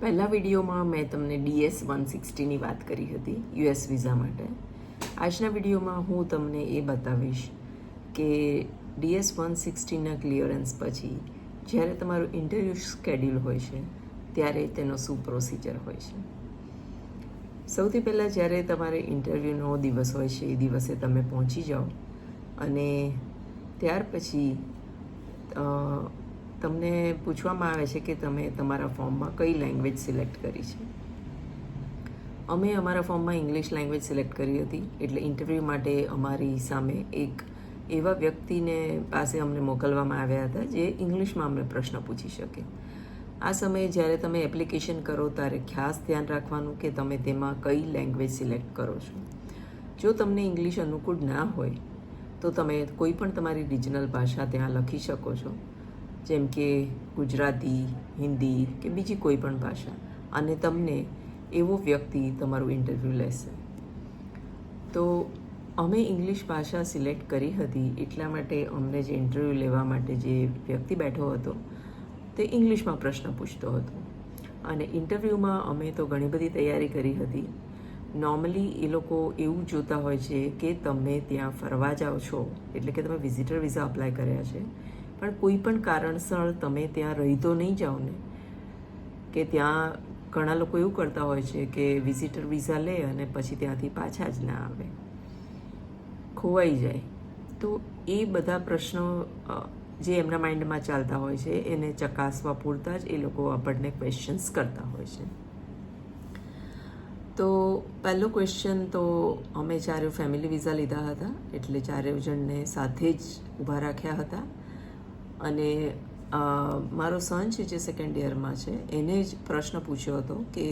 પહેલા વિડીયોમાં મેં તમને ડીએસ વન સિક્સટીની વાત કરી હતી યુએસ વિઝા માટે. આજના વિડીયોમાં હું તમને એ બતાવીશ કે ડીએસ વન સિક્સટીના ક્લિયરન્સ પછી જ્યારે તમારું ઇન્ટરવ્યૂ સ્કેડ્યુલ હોય છે, ત્યારે તેનો શું પ્રોસિજર હોય છે. સૌથી પહેલાં જ્યારે તમારે ઇન્ટરવ્યૂનો દિવસ હોય છે, એ દિવસે તમે પહોંચી જાઓ અને ત્યાર પછી તમને પૂછવામાં આવે છે કે તમે તમારા ફોર્મમાં કઈ લેંગ્વેજ સિલેક્ટ કરી છે? અમે અમારા ફોર્મમાં ઇંગ્લિશ લેંગ્વેજ સિલેક્ટ કરી હતી. એટલે ઇન્ટરવ્યૂ માટે અમારી સામે એક એવા વ્યક્તિને પાસે અમને મોકલવામાં આવ્યા હતા, જે ઇંગ્લિશમાં અમને પ્રશ્ન પૂછી શકે. આ સમયે જ્યારે તમે એપ્લિકેશન કરો ત્યારે ખાસ ધ્યાન રાખવાનું કે તમે તેમાં કઈ લેંગ્વેજ સિલેક્ટ કરો છો. જો તમને ઇંગ્લિશ અનુકૂળ ના હોય, તો તમે કોઈ પણ તમારી રિજનલ ભાષા ત્યાં લખી શકો છો. જેમ કે ગુજરાતી, હિન્દી કે બીજી કોઈ પણ ભાષા. અને તમને એવો વ્યક્તિ તમારું ઇન્ટરવ્યૂ લેશે. તો અમે ઇંગ્લિશ ભાષા સિલેક્ટ કરી હતી, એટલા માટે અમને જે ઇન્ટરવ્યૂ લેવા માટે જે વ્યક્તિ બેઠો હતો, તે ઇંગ્લિશમાં પ્રશ્ન પૂછતો હતો. અને ઇન્ટરવ્યૂમાં અમે તો ઘણી બધી તૈયારી કરી હતી. નોર્મલી એ લોકો એવું જોતા હોય છે કે તમે ત્યાં ફરવા જાઓ છો, એટલે કે તમે વિઝિટર વિઝા અપ્લાય કર્યા છે. પણ કોઈ પણ કારણસર તમે ત્યાં રહી તો નહીં જાઓ ને, કે ત્યાં ઘણા લોકો એવું કરતા હોય છે કે વિઝિટર વિઝા લે અને પછી ત્યાંથી પાછા જ ના આવે, ખોવાઈ જાય. તો એ બધા પ્રશ્નો જે એમના માઇન્ડમાં ચાલતા હોય છે, એને ચકાસવા પૂરતા જ એ લોકો આપણને ક્વેશ્ચન્સ કરતા હોય છે. તો પહેલો ક્વેશ્ચન તો અમે ચારે ફેમિલી વિઝા લીધા હતા, એટલે ચારે જણને સાથે જ ઊભા રાખ્યા હતા. અને મારો સન છે જે સેકન્ડ યરમાં છે, એને જ પ્રશ્ન પૂછ્યો હતો કે,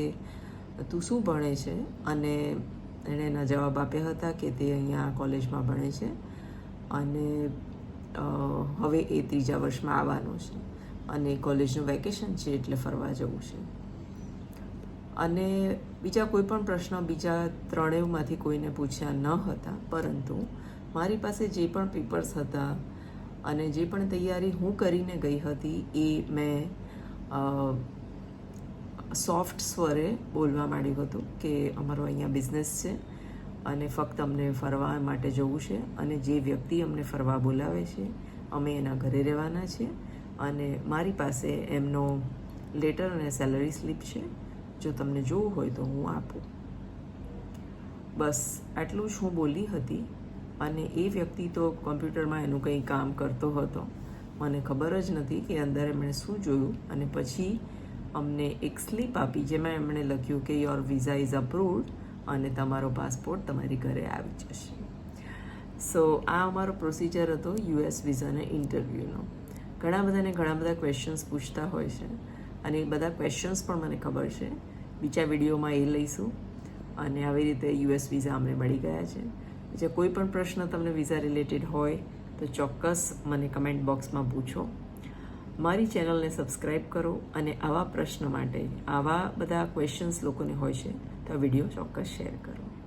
તું શું ભણે છે? અને એણે એના જવાબ આપ્યા હતા કે તે અહીંયા કોલેજમાં ભણે છે અને હવે એ ત્રીજા વર્ષમાં આવવાનું છે અને કોલેજનું વેકેશન છે એટલે ફરવા જવું છે. અને બીજા કોઈ પણ પ્રશ્ન બીજા ત્રણેયમાંથી કોઈને પૂછ્યા ન હતા, પરંતુ મારી પાસે જે પણ પેપર્સ હતા અને જે પણ તૈયારી હું કરીને ગઈ હતી એ મેં સોફ્ટ સ્વરે બોલવા માંડ્યું હતું કે અમારો અહીંયા બિઝનેસ છે અને ફક્ત અમને ફરવા માટે જવું છે અને જે વ્યક્તિ અમને ફરવા બોલાવે છે, અમે એના ઘરે રહેવાના છે અને મારી પાસે એમનો લેટર અને સેલરી સ્લીપ છે, જો તમને જોવું હોય તો હું આપું. બસ, આટલું જ હું બોલી હતી. અને એ વ્યક્તિ તો કોમ્પ્યુટરમાં એનું કંઈ કામ કરતો હતો. મને ખબર જ નથી કે અંદર એમણે શું જોયું અને પછી અમને એક સ્લીપ આપી જેમાં એમણે લખ્યું કે યોર વિઝા ઇઝ અપ્રુવડ અને તમારો પાસપોર્ટ તમારી ઘરે આવી જશે. સો આ અમારો પ્રોસિજર હતો યુએસ વિઝાના ઇન્ટરવ્યૂનો ઘણા બધાને ઘણા બધા ક્વેશ્ચન્સ પૂછતા હોય છે. અને એ બધા ક્વેશ્ચન્સ પણ મને ખબર છે. બીજા વિડીયોમાં એ લઈશું. અને આવી રીતે યુએસ વિઝા અમને મળી ગયા છે. જે કોઈ પણ પ્રશ્ન તમને વિઝા રિલેટેડ હોય, તો ચોક્કસ મને કમેન્ટ બોક્સમાં પૂછો. મારી ચેનલને સબસ્ક્રાઈબ કરો અને આવા પ્રશ્ન માટે, આવા બધા ક્વેશ્ચન્સ લોકોને હોય છે, તો આ વીડિયો ચોક્કસ શેર કરો.